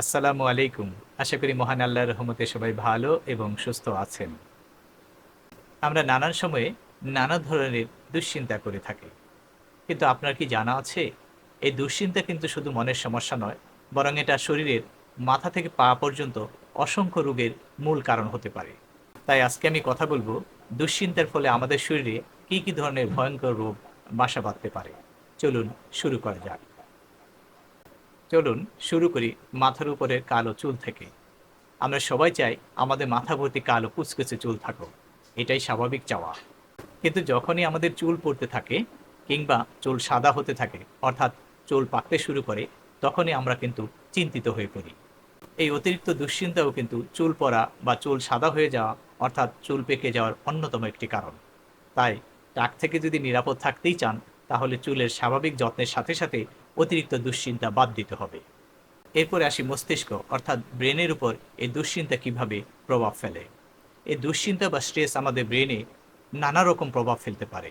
আসসালামু আলাইকুম। আশা করি মহান আল্লাহর রহমতে সবাই ভালো এবং সুস্থ আছেন। আমরা নানান সময়ে নানা ধরনের দুশ্চিন্তা করে থাকি। কিন্তু আপনার কি জানা আছে? এই দুশ্চিন্তা কিন্তু শুধু মনের সমস্যা নয়, বরং এটা শরীরের মাথা থেকে পা পর্যন্ত অসংখ্য রোগের মূল কারণ হতে পারে। তাই আজকে আমি কথা বলব, দুশ্চিন্তার ফলে আমাদের শরীরে কি কি ধরনের ভয়ঙ্কর রোগ বাসা বাঁধতে পারে। চলুন শুরু করা যাক। চলুন শুরু করি মাথার উপরের কালো চুল থেকে। আমরা সবাই চাই আমাদের মাথা ভর্তি কালো কুচকুচে চুল থাকুক। এটাই স্বাভাবিক চাওয়া। কিন্তু যখনই আমাদের চুল পড়তে থাকে কিংবা চুল সাদা হতে থাকে, অর্থাৎ চুল পাকতে শুরু করে, তখনই আমরা কিন্তু চিন্তিত হয়ে পড়ি। এই অতিরিক্ত দুশ্চিন্তাও কিন্তু চুল পড়া বা চুল সাদা হয়ে যাওয়া, অর্থাৎ চুল পেকে যাওয়ার অন্যতম একটি কারণ। তাই, টাক থেকে যদি নিরাপদ থাকতেই চান, তাহলে চুলের স্বাভাবিক যত্নের সাথে সাথে অতিরিক্ত দুশ্চিন্তা বাদ দিতে হবে। এরপরে আসি মস্তিষ্ক, অর্থাৎ ব্রেনের উপর এই দুশ্চিন্তা কীভাবে প্রভাব ফেলে। এই দুশ্চিন্তা বা স্ট্রেস আমাদের ব্রেনে নানা রকম প্রভাব ফেলতে পারে।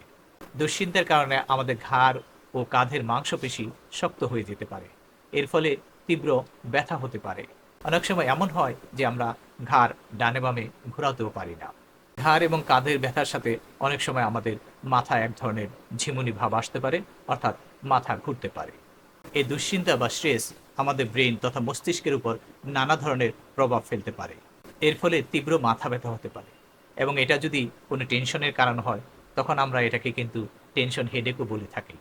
দুশ্চিন্তার কারণে আমাদের ঘাড় ও কাঁধের মাংসপেশি শক্ত হয়ে যেতে পারে। এর ফলে তীব্র ব্যথা হতে পারে। অনেক সময় এমন হয় যে আমরা ঘাড় ডানে বামে ঘোরাতেও পারি না। ঘাড় এবং কাঁধের ব্যথার সাথে অনেক সময় আমাদের মাথা এক ধরনের ঝিমুনি ভাব আসতে পারে, অর্থাৎ মাথা ঘুরতে পারে। এই দুশ্চিন্তা বা স্ট্রেস আমাদের ব্রেন তথা মস্তিষ্কের উপর নানা ধরনের প্রভাব ফেলতে পারে। এর ফলে তীব্র মাথা ব্যথা হতে পারে এবং এটা যদি কোনো টেনশনের কারণ হয়, তখন আমরা এটাকে কিন্তু টেনশন হেডেকও বলে থাকি।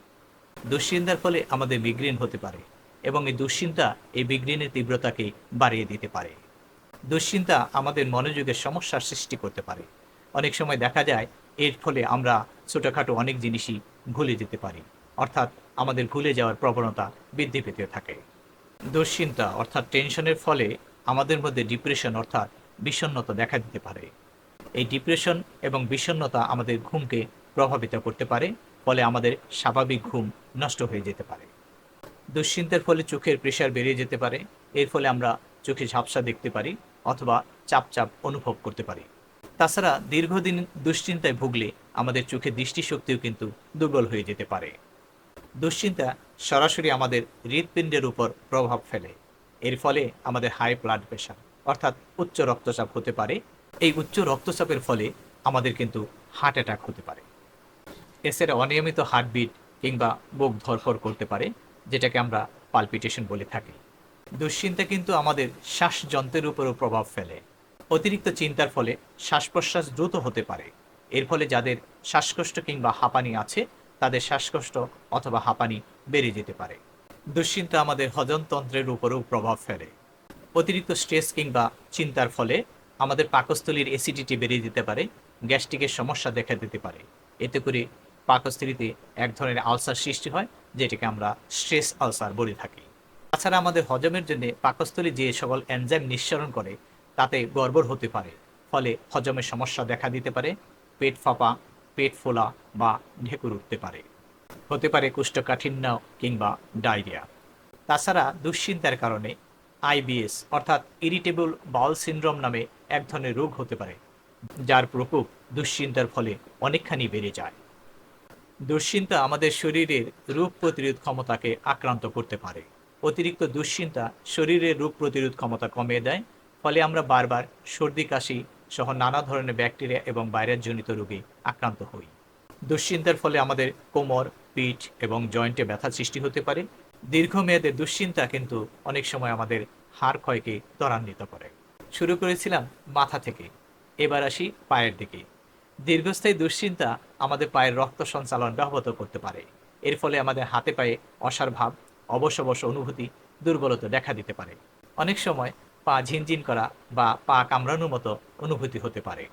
দুশ্চিন্তার ফলে আমাদের মিগ্রেন হতে পারে এবং এই দুশ্চিন্তা এই মিগ্রেনের তীব্রতাকে বাড়িয়ে দিতে পারে। দুশ্চিন্তা আমাদের মনোযোগের সমস্যার সৃষ্টি করতে পারে। অনেক সময় দেখা যায় এর ফলে আমরা ছোটোখাটো অনেক জিনিসই ভুলে যেতে পারি। অর্থাৎ আমাদের ভুলে যাওয়ার প্রবণতা বৃদ্ধি পেতে থাকে। দুশ্চিন্তা অর্থাৎ টেনশনের ফলে আমাদের মধ্যে ডিপ্রেশন অর্থাৎ বিষণ্ণতা দেখা দিতে পারে। এই ডিপ্রেশন এবং বিষণ্ণতা আমাদের ঘুমকে প্রভাবিত করতে পারে, ফলে আমাদের স্বাভাবিক ঘুম নষ্ট হয়ে যেতে পারে। দুশ্চিন্তার ফলে চোখের প্রেশার বেড়ে যেতে পারে, এর ফলে আমরা চোখে ঝাপসা দেখতে পারি অথবা চাপ চাপ অনুভব করতে পারি। তাছাড়া দীর্ঘদিন দুশ্চিন্তায় ভুগলে আমাদের চোখের দৃষ্টিশক্তিও কিন্তু দুর্বল হয়ে যেতে পারে। দুশ্চিন্তা সরাসরি আমাদের হৃৎপিণ্ডের উপর প্রভাব ফেলে। এর ফলে আমাদের হাই ব্লাড প্রেশার অর্থাৎ উচ্চ রক্তচাপ হতে পারে। এই উচ্চ রক্তচাপের ফলে আমাদের কিন্তু হার্ট অ্যাটাক হতে পারে। এছাড়া অনিয়মিত হার্টবিট কিংবা বুক ধরফর করতে পারে, যেটাকে আমরা পালপিটেশন বলে থাকি। দুশ্চিন্তা কিন্তু আমাদের শ্বাসযন্ত্রের উপরও প্রভাব ফেলে। অতিরিক্ত চিন্তার ফলে শ্বাস প্রশ্বাস দ্রুত হতে পারে। এর ফলে যাদের শ্বাসকষ্ট কিংবা হাঁপানি আছে তাদের শ্বাসকষ্ট অথবা হাঁপানি বেড়ে যেতে পারে। দুশ্চিন্তা আমাদের হজমতন্ত্রের উপরেও প্রভাব ফেলে। অতিরিক্ত স্ট্রেস কিংবা চিন্তার ফলে আমাদের পাকস্থলীর অ্যাসিডিটি বেড়ে যেতে পারে, গ্যাস্ট্রিকের সমস্যা দেখা দিতে পারে। এতে করে পাকস্থলীতে এক ধরনের আলসার সৃষ্টি হয়, যেটাকে আমরা স্ট্রেস আলসার বলে থাকি। তাছাড়া আমাদের হজমের জন্য পাকস্থলী যে সকল এনজাইম নিঃসরণ করে, তাতে গড়বড় হতে পারে, ফলে হজমের সমস্যা দেখা দিতে পারে, পেট ফাঁপা পেট ফোলা বা ঢেকুর উঠতে পারে। হতে পারে কুষ্ঠকাঠিন্য কিংবা ডায়রিয়া। তাছাড়া দুশ্চিন্তার কারণে আইবিএস অর্থাৎ ইরিটেবল বাউল সিনড্রোম নামে এক ধরনের রোগ হতে পারে, যার প্রকোপ দুশ্চিন্তার ফলে অনেকখানি বেড়ে যায়। দুশ্চিন্তা আমাদের শরীরের রোগ প্রতিরোধ ক্ষমতাকে আক্রান্ত করতে পারে। অতিরিক্ত দুশ্চিন্তা শরীরের রোগ প্রতিরোধ ক্ষমতা কমিয়ে দেয়, ফলে আমরা বারবার সর্দি, কাশি সহ নানা ধরনের ব্যাকটেরিয়া এবং ভাইরাস জনিত রোগে আক্রান্ত হই। দুশ্চিন্তার ফলে আমাদের কোমর, পিঠ এবং জয়েন্টে ব্যথা সৃষ্টি হতে পারে। দীর্ঘমেয়াদে দুশ্চিন্তা কিন্তু অনেক সময় আমাদের হাড় ক্ষয়কে ত্বরান্বিত করে। শুরু করেছিলাম মাথা থেকে। এবার আসি পায়ের দিকে। দীর্ঘস্থায়ী দুশ্চিন্তা আমাদের পায়ের রক্ত সঞ্চালন ব্যাহত করতে পারে। এর ফলে আমাদের হাতে পায়ে অসার ভাব অবশ অনুভূতি, দুর্বলতা দেখা দিতে পারে। অনেক সময় পা ঝিনঝিন করা বা পা কামড়ানোর মতো অনুভূতি হতে পারে।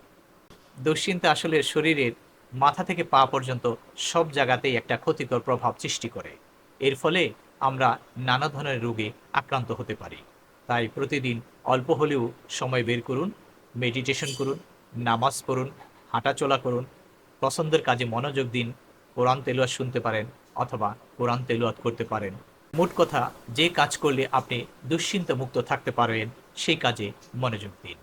দুশ্চিন্তা আসলে শরীরের মাথা থেকে পা পর্যন্ত সব জায়গাতেই একটা ক্ষতিকর প্রভাব সৃষ্টি করে। এর ফলে আমরা নানা ধরনের রোগে আক্রান্ত হতে পারি। তাই প্রতিদিন অল্প হলেও সময় বের করুন, মেডিটেশন করুন, নামাজ পড়ুন, হাঁটাচলা করুন, পছন্দের কাজে মনোযোগ দিন, কোরআন তেলুয়াত শুনতে পারেন অথবা কোরআন তেলুয়াত করতে পারেন। মোট কথা, যে কাজ করলে আপনি দুশ্চিন্তা মুক্ত থাকতে পারবেন সেই কাজে মনোযোগ দিন।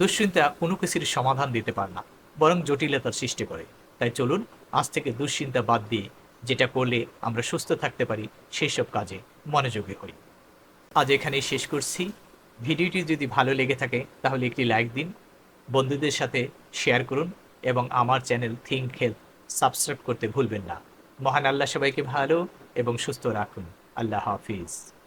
দুশ্চিন্তা কোনো কিছুর সমাধান দিতে পারে না, বরং জটিলতার সৃষ্টি করে। তাই চলুন, আজ থেকে দুশ্চিন্তা বাদ দিয়ে যেটা করলে আমরা সুস্থ থাকতে পারি সেই সব কাজে মনোযোগী হই। আজ এখানেই শেষ করছি। ভিডিওটি যদি ভালো লেগে থাকে, তাহলে একটি লাইক দিন, বন্ধুদের সাথে শেয়ার করুন এবং আমার চ্যানেল থিঙ্ক হেলথ সাবস্ক্রাইব করতে ভুলবেন না। মহান আল্লাহ সবাইকে ভালো এবং সুস্থ রাখুন। আল্লাহ হাফিজ